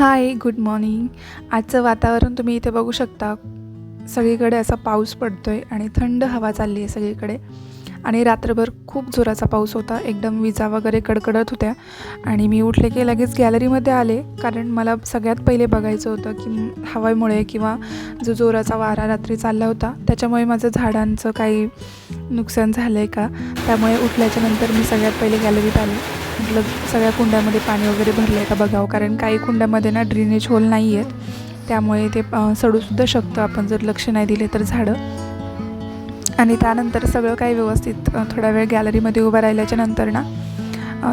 Hi good morning आजचं वातावरण तुम्ही इथे बघू शकता. सगळीकडे असा पाऊस पडतो आहे आणि थंड हवा चालली आहे सगळीकडे. आणि रात्रभर खूप जोराचा पाऊस होता. एकदम विजा वगैरे कडकडत होत्या. आणि मी उठले की लगेच गॅलरीमध्ये आले. कारण मला सगळ्यात पहिले बघायचं होतं की हवामुळे किंवा जो जोराचा वारा रात्री चालला होता त्याच्यामुळे माझं झाडांचं काही नुकसान झालं आहे का? त्यामुळे उठल्याच्यानंतर मी सगळ्यात पहिले गॅलरीत आले. म्हटलं सगळ्या कुंड्यामध्ये पाणी वगैरे भरलं आहे का बघावं? कारण काही कुंड्यामध्ये ना ड्रेनेज होल नाही आहेत. त्यामुळे ते सडूसुद्धा शकतं. आपण जर लक्ष नाही दिले तर झाडं. आणि त्यानंतर सगळं काही व्यवस्थित थोडा वेळ गॅलरीमध्ये उभं राहिल्याच्या नंतर ना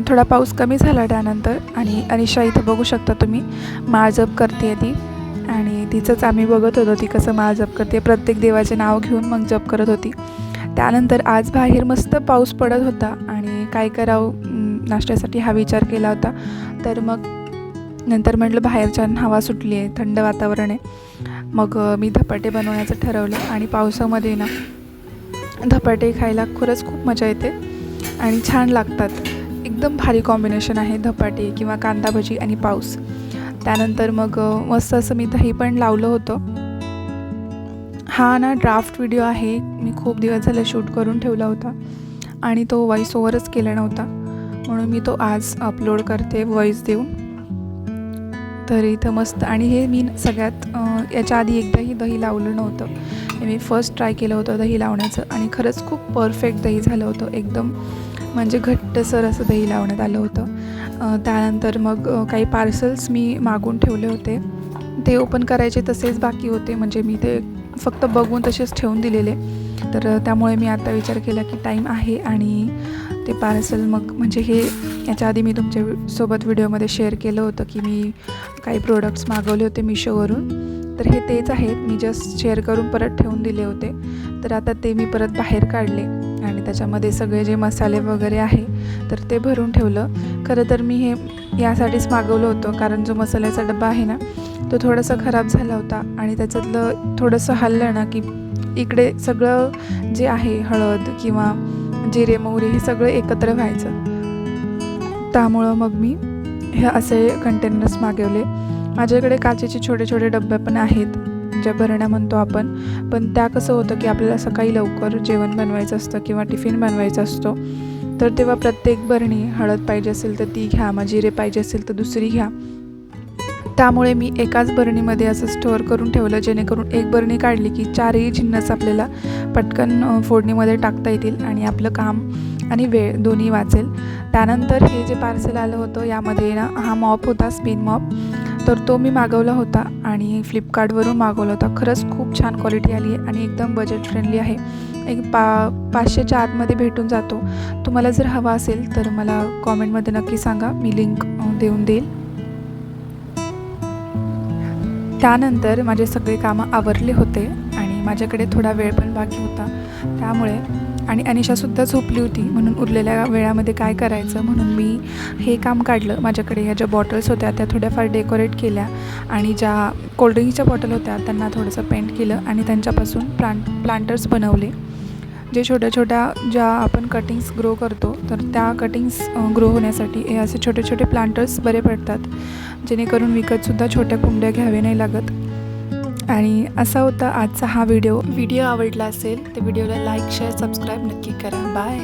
थोडा पाऊस कमी झाला त्यानंतर आणि अनिशा इथं बघू शकता तुम्ही माळजप करते ती. आणि तिचंच आम्ही बघत होतो ती कसं माळजप करते प्रत्येक देवाचे नाव घेऊन मग जप करत होती. त्यानंतर आज बाहेर मस्त पाऊस पडत होता आणि काय करावं? नाश्त्यासाठी हा विचार केला होता. तर मग नंतर म्हटलं बाहेरच्यान हवा सुटली आहे थंड वातावरण आहे. मग मी धपाटे बनवण्याचं ठरवलं आणि पावसामध्ये ना धपाटे खायला खरंच खूप मजा येते आणि छान लागतात. एकदम भारी कॉम्बिनेशन आहे धपाटे किंवा कांदा भजी आणि पाऊस. त्यानंतर मग मस्त असं मी दही पण लावलं होतं. हा ना ड्राफ्ट व्हिडिओ आहे. मी खूप दिवस झाले शूट करून ठेवला होता आणि तो वॉईस ओव्हरच केला नव्हता. म्हणून मी तो आज अपलोड करते व्हॉइस देऊन. तर इथं मस्त आणि हे मी सगळ्यात याच्या आधी एकदाही दही लावलं नव्हतं. मी फर्स्ट ट्राय केलं होतं दही लावण्याचं आणि खरंच खूप परफेक्ट दही झालं होतं. एकदम म्हणजे घट्टसर असं दही लावण्यात आलं होतं. त्यानंतर मग काही पार्सल्स मी मागून ठेवले होते. ते ओपन करायचे तसेच बाकी होते. म्हणजे मी ते फक्त बघून तसेच ठेवून दिलेले. तर त्यामुळे मी आता विचार केला की टाईम आहे आणि ते पार्सल मग म्हणजे हे याच्या आधी मी तुमच्यासोबत व्हिडिओमध्ये शेअर केलं होतं की मी काही प्रोडक्ट्स मागवले होते मिशोवरून तर हे तेच आहेत. मी जस्ट शेअर करून परत ठेवून दिले होते. तर आता ते मी परत बाहेर काढले आणि त्याच्यामध्ये सगळे जे मसाले वगैरे आहे तर ते भरून ठेवलं. खरं तर मी हे यासाठीच मागवलं होतं कारण जो मसाल्याचा डबा आहे ना तो थोडासा खराब झाला होता आणि त्याच्यातलं थोडंसं हल्लं ना की इकडे सगळं जे आहे हळद किंवा जिरे मोहरी हे सगळं एकत्र व्हायचं. त्यामुळं मग मी हे असे कंटेनर्स मागवले. माझ्याकडे काचेचे छोटे छोटे डब्बे पण आहेत ज्या भरण्या म्हणतो आपण. पण त्या कसं होतं की आपल्याला सकाळी लवकर जेवण बनवायचं असतं किंवा टिफिन बनवायचा असतो. तर तेव्हा प्रत्येक भरणी हळद पाहिजे असेल तर ती घ्या मग जिरे पाहिजे असेल तर दुसरी घ्या. त्यामुळे मी एकाच बरणीमध्ये असं स्टोअर करून ठेवलं जेणेकरून एक बरणी काढली की चारही जिन्नस आपल्याला पटकन फोडणीमध्ये टाकता येतील आणि आपलं काम आणि वेळ दोन्ही वाचेल. त्यानंतर हे जे पार्सल आलं होतं यामध्ये ना हा मॉप होता स्पिन मॉप तर तो मी मागवला होता आणि फ्लिपकार्टवरून मागवला होता. खरंच खूप छान क्वालिटी आली आहे आणि एकदम बजेट फ्रेंडली आहे. एक पा पाचशेच्या आतमध्ये भेटून जातो. तुम्हाला जर हवा असेल तर मला कॉमेंटमध्ये नक्की सांगा. मी लिंक देऊन देईल. त्यानंतर माझे सगळे कामं आवरले होते आणि माझ्याकडे थोडा वेळ पण बाकी होता. त्यामुळे आणि अनिशासुद्धा झोपली होती म्हणून उरलेल्या वेळामध्ये काय करायचं म्हणून मी हे काम काढलं. माझ्याकडे ह्या ज्या बॉटल्स होत्या त्या थोड्याफार डेकोरेट केल्या आणि ज्या कोल्ड्रिंकच्या बॉटल होत्या त्यांना थोडंसं पेंट केलं आणि त्यांच्यापासून प्लांट प्लांटर्स बनवले. जे छोट्या छोट्या ज्या आपण कटिंग्स ग्रो करतो तर त्या कटिंग्स ग्रो होण्यासाठी हे असे छोटे छोटे प्लांटर्स बरे पडतात जेणेकरून विकतसुद्धा छोट्या कुंड्या घ्यावे नाही लागत. आणि असा होता आजचा हा व्हिडिओ व्हिडिओ आवडला असेल तर व्हिडिओला लाईक शेअर सबस्क्राईब नक्की करा. बाय